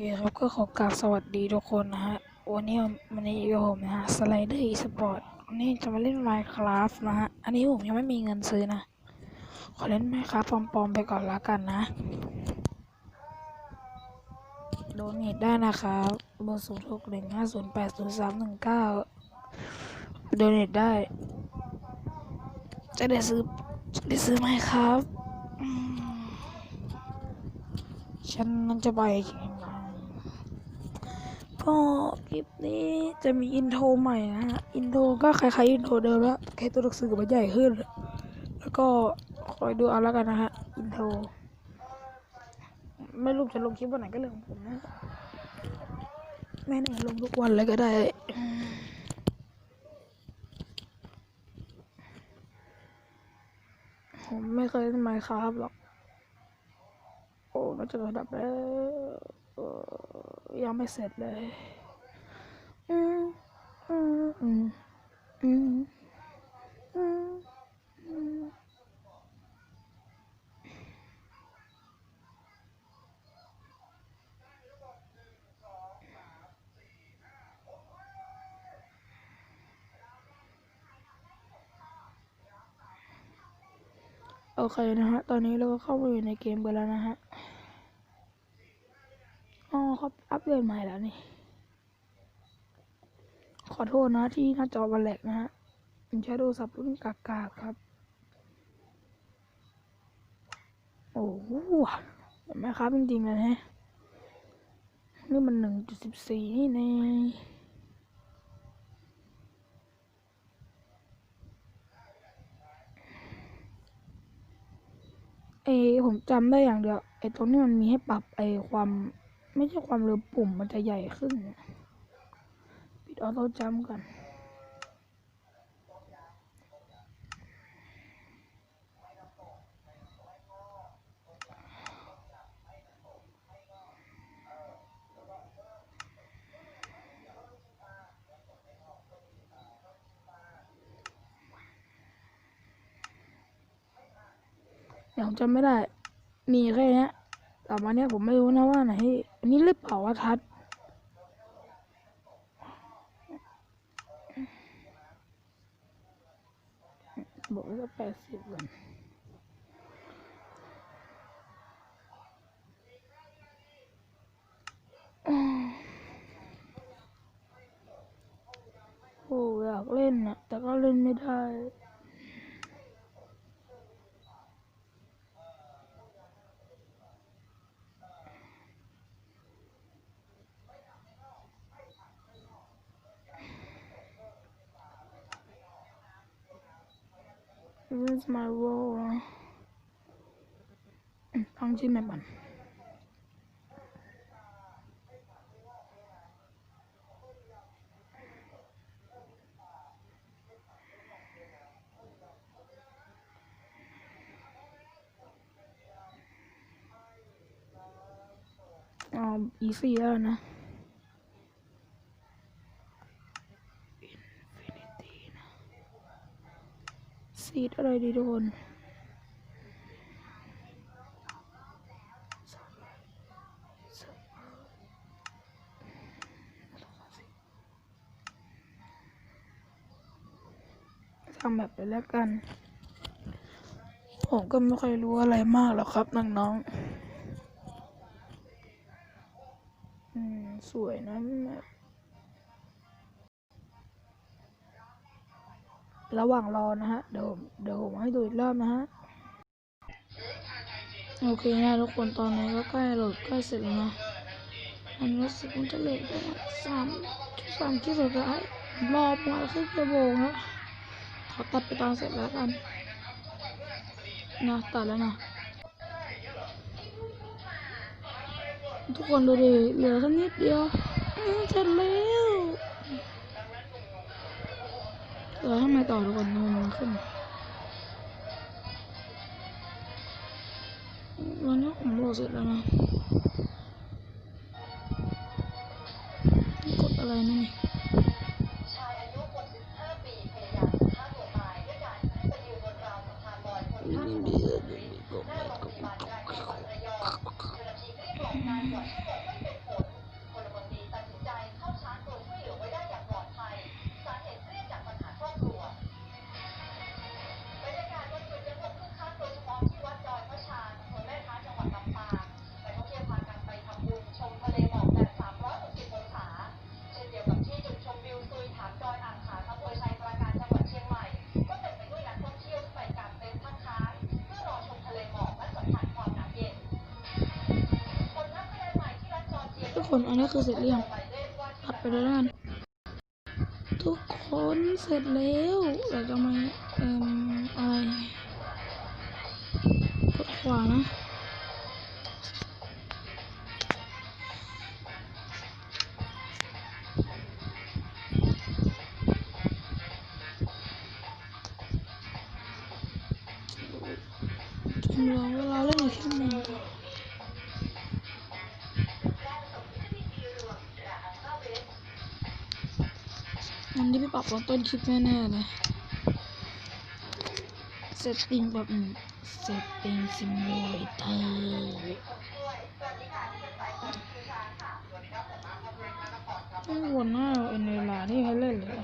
เคครับก็ขอกราบสวัสดีทุกคนนะฮะ วันนี้วันนี้อยู่กับผมนะฮะสไลเดอร์อีสปอร์ตวันนี้จะมาเล่น Minecraft นะฮะ อันนี้ผมยังไม่มีเงินซื้อนะ ขอเล่น Minecraft ปลอมๆไปก่อนละกันนะ โดนเนตได้นะครับเบอร์ศูนย์หกหนึ่งห้าศูนย์แปดศูนย์สามหนึ่งเก้าโดนเนตได้ จะได้ซื้อ จะได้ซื้อไหมครับ ฉันมันจะไป ก็คลิปนี้จะมีอินโทรใหม่นะฮะ อินโทรก็คล้ายๆอินโทรเดิมแล้วแค่ตัวหนังสือมันใหญ่ขึ้น แล้วก็คอยดูเอาแล้วกันนะฮะ อินโทร ไม่รู้จะลงคลิปวันไหนก็เรื่องของผมนะไม่แน่ลงทุกวันเลยก็ได้ผมไม่เคยเล่นไมค์ครับหรอก โอ้น่าจะระดับแล้วเอ่อ ยังไม่เสร็จเลยอืมอืมอืมอืมอืมอืมโอเคนะฮะ ตอนนี้เราก็เข้ามาอยู่ในเกมกันแล้วนะฮะ อ๋อเขาอัปเดตใหม่แล้วนี่ ขอโทษนะที่หน้าจอมันแหลกนะฮะผมใช้โทรศัพท์รุ่นกากาครับ โอ้โหเห็นไหมครับจริงๆเลยฮะนี่มันหนึ่งจุดสิบสี่นี่เองเอผมจำได้อย่างเดียวไอตรงนี้มันมีให้ปรับไอความ ไม่ใช่ความเร็วปุ่มมันจะใหญ่ขึ้น ปิดออโต้จัมป์กันเดี๋ยวผมจำไม่ได้ มีแค่นี้แต่วันเนี้ยผมไม่รู้นะว่าไหน อันนี้หรือเปล่าว่าทัดบอกว่าแปดสิบกันโอ้อยากเล่นนะแต่ก็เล่นไม่ได้ Where's my role ฟังชื่อแม่บันอ๋อ easy แล้วนะ Infinity นะ ซีดอะไรดีทุกคนทำแบบไปแล้วกัน ผมก็ไม่ค่อยรู้อะไรมากหรอกครับน้องๆอืมสวยนะแบบ ระหว่างรอนะฮะ เดี๋ยวเดี๋ยวผมให้ดูอีกรอบนะฮะ โอเคนะทุกคนตอนนี้ก็ใกล้โหลดใกล้เสร็จแล้วนะมันรู้สึกมันจะเลทประมาณสามสามที่สุดท้ายรอประมาณครึ่งชั่วโมงแล้วขอตัดไปตอนเสร็จแล้วกันนะตัดแล้วนะทุกคนดูดิเหลือแค่นิดเดียวอืมเสร็จแล้ว เออทำไมต่อทุกคนทำไมมันขึ้นวันนี้ผมโหลดเสร็จแล้วนะกดอะไรนั่นนีุ่กคนอันนี้คือเสร็จหรือยังตัดไปแล้วกันทุกคนเสร็จแล้วเราจะมาเอ่มอะไรกดขวานะจำลองเวลาเล่นอยู่ชั่วโมง มันที่พี่ปรับตอนต้นคลิปแน่ๆเลยเซตติ้งแบบเซตติ้งซิมูเลเตอร์ไม่วนหน้าเอ็นเวลาที่เขาเล่นเลย